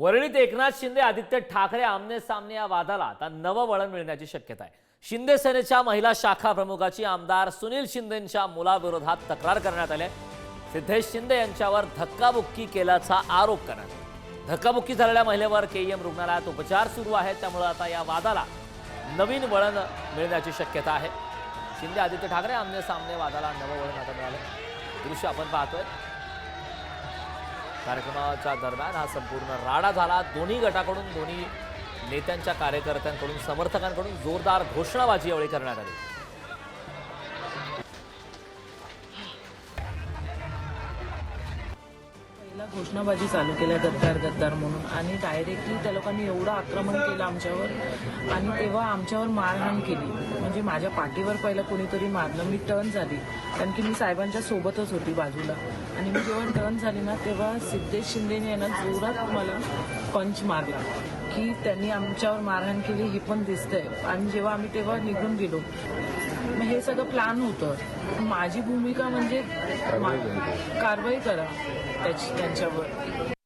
वरळीत एकनाथ शिंदे आदित्य ठाकरे आमने सामने या वादाला आता नवं वळण मिळण्याची शक्यता आहे. शिंदे सेनेच्या महिला शाखा प्रमुखाची आमदार सुनील शिंदेंच्या मुलाविरोधात तक्रार करण्यात आली आहे. सिद्धेश शिंदे यांच्यावर धक्काबुक्की केल्याचा आरोप करण्यात आला धक्काबुक्की झालेल्या महिलेवर केईएम रुग्णालयात उपचार सुरू आहेत. त्यामुळे आता या वादाला नवीन वळण मिळण्याची शक्यता आहे. शिंदे आदित्य ठाकरे आमने सामने वादाला नवं वळण आता मिळालं दृश्य आपण पाहतोय. कार्यक्रमाच्या दरम्यान हा संपूर्ण राडा झाला. दोन्ही गटाकडून दोन्ही नेत्यांच्या कार्यकर्त्यांकडून समर्थकांकडून जोरदार घोषणाबाजी यावेळी करण्यात आली. घोषणाबाजी चालू केल्या गद्दार गद्दार म्हणून. आणि डायरेक्टली त्या लोकांनी एवढं आक्रमण केलं आमच्यावर. आणि तेव्हा आमच्यावर मारहाण केली. म्हणजे माझ्या पाठीवर पहिलं कोणीतरी मारलं. मी टर्न झाली. कारण की मी साहेबांच्या सोबतच होती बाजूला. आणि मी जेव्हा टर्न झाली ना तेव्हा सिद्धेश शिंदेने यांना जोरात मला पंच मारला. की त्यांनी आमच्यावर मारहाण केली हे पण दिसतंय. आणि जेव्हा आम्ही तेव्हा निघून गेलो मग हे सगळं प्लॅन होतं. माझी भूमिका म्हणजे कारवाई करा त्याची त्यांच्यावर.